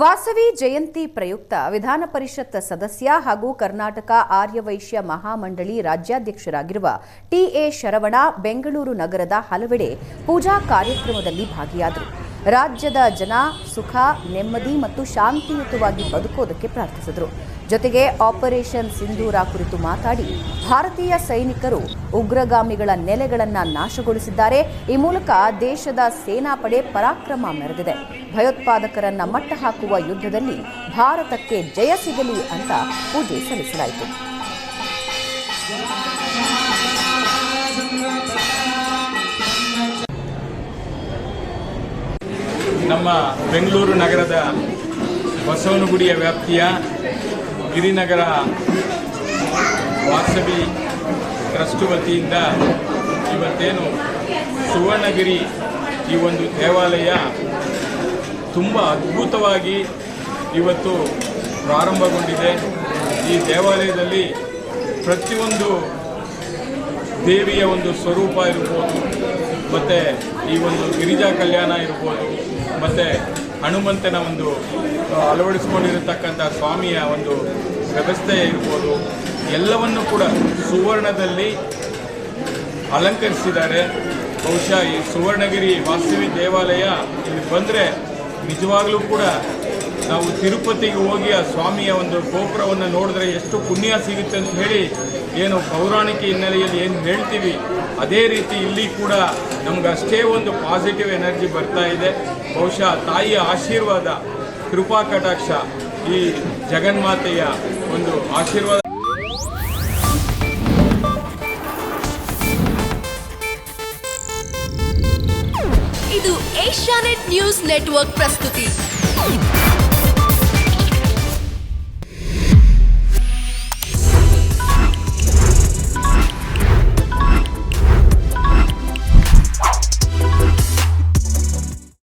ವಾಸವಿ ಜಯಂತಿ ಪ್ರಯುಕ್ತ ವಿಧಾನ ಪರಿಷತ್ ಸದಸ್ಯ ಹಾಗೂ ಕರ್ನಾಟಕ ಆರ್ಯವೈಶ್ಯ ಮಹಾಮಂಡಳಿ ರಾಜ್ಯಾಧ್ಯಕ್ಷರಾಗಿರುವ ಟಿಎ ಶರವಣ ಬೆಂಗಳೂರು ನಗರದ ಹಲವೆಡೆ ಪೂಜಾ ಕಾರ್ಯಕ್ರಮದಲ್ಲಿ ಭಾಗಿಯಾದರು. ರಾಜ್ಯದ ಜನ ಸುಖ, ನೆಮ್ಮದಿ ಮತ್ತು ಶಾಂತಿಯುತವಾಗಿ ಬದುಕೋದಕ್ಕೆ ಪ್ರಾರ್ಥಿಸಿದರು. ಜೊತೆಗೆ ಆಪರೇಷನ್ ಸಿಂಧೂರ ಕುರಿತು ಮಾತಾಡಿ, ಭಾರತೀಯ ಸೈನಿಕರು ಉಗ್ರಗಾಮಿಗಳ ನೆಲೆಗಳನ್ನು ನಾಶಗೊಳಿಸಿದ್ದಾರೆ. ಈ ಮೂಲಕ ದೇಶದ ಸೇನಾಪಡೆ ಪರಾಕ್ರಮ ಮೆರೆದಿದೆ. ಭಯೋತ್ಪಾದಕರನ್ನ ಮಟ್ಟ ಹಾಕುವ ಯುದ್ಧದಲ್ಲಿ ಭಾರತಕ್ಕೆ ಜಯ ಸಿಗಲಿ ಅಂತ ಪೂಜೆ ಸಲ್ಲಿಸಲಾಯಿತು. ನಮ್ಮ ಬೆಂಗಳೂರು ನಗರದ ಬಸವನಗುಡಿಯ ವ್ಯಾಪ್ತಿಯ ಗಿರಿನಗರ ವಾಸವಿ ಟ್ರಸ್ಟ್ ವತಿಯಿಂದ ಇವತ್ತೇನು ಸುವರ್ಣಗಿರಿ ಈ ಒಂದು ದೇವಾಲಯ ತುಂಬ ಅದ್ಭುತವಾಗಿ ಇವತ್ತು ಪ್ರಾರಂಭಗೊಂಡಿದೆ. ಈ ದೇವಾಲಯದಲ್ಲಿ ಪ್ರತಿಯೊಂದು ದೇವಿಯ ಒಂದು ಸ್ವರೂಪ ಇರ್ಬೋದು. ಮತ್ತು ಈ ಒಂದು ಗಿರಿಜಾ ಕಲ್ಯಾಣ ಇರ್ಬೋದು, ಮತ್ತು ಹನುಮಂತನ ಒಂದು ಅಳವಡಿಸ್ಕೊಂಡಿರತಕ್ಕಂಥ ಸ್ವಾಮಿಯ ಒಂದು ವ್ಯವಸ್ಥೆ ಇರ್ಬೋದು, ಎಲ್ಲವನ್ನು ಕೂಡ ಸುವರ್ಣದಲ್ಲಿ ಅಲಂಕರಿಸಿದ್ದಾರೆ. ಬಹುಶಃ ಈ ಸುವರ್ಣಗಿರಿ ವಾಸವಿ ದೇವಾಲಯ ಇಲ್ಲಿ ಬಂದರೆ ನಿಜವಾಗಲೂ ಕೂಡ ನಾವು ತಿರುಪತಿಗೆ ಹೋಗಿ ಆ ಸ್ವಾಮಿಯ ಒಂದು ಗೋಪುರವನ್ನು ನೋಡಿದ್ರೆ ಎಷ್ಟು ಪುಣ್ಯ ಸಿಗುತ್ತೆ ಅಂತ ಹೇಳಿ ಏನು ಪೌರಾಣಿಕ ಹಿನ್ನೆಲೆಯಲ್ಲಿ ಏನು ಹೇಳ್ತೀವಿ, ಅದೇ ರೀತಿ ಇಲ್ಲಿ ಕೂಡ ನಮ್ಗೆ ಅಷ್ಟೇ ಒಂದು ಪಾಸಿಟಿವ್ ಎನರ್ಜಿ ಬರ್ತಾ ಇದೆ. ಬಹುಶಃ ತಾಯಿಯ ಆಶೀರ್ವಾದ, ಕೃಪಾ ಕಟಾಕ್ಷ ಈ ಜಗನ್ಮಾತೆಯ ಒಂದು ಆಶೀರ್ವಾದ. ಇದು ಏಷ್ಯಾನೆಟ್ ನ್ಯೂಸ್ ನೆಟ್ವರ್ಕ್ ಪ್ರಸ್ತುತಿ.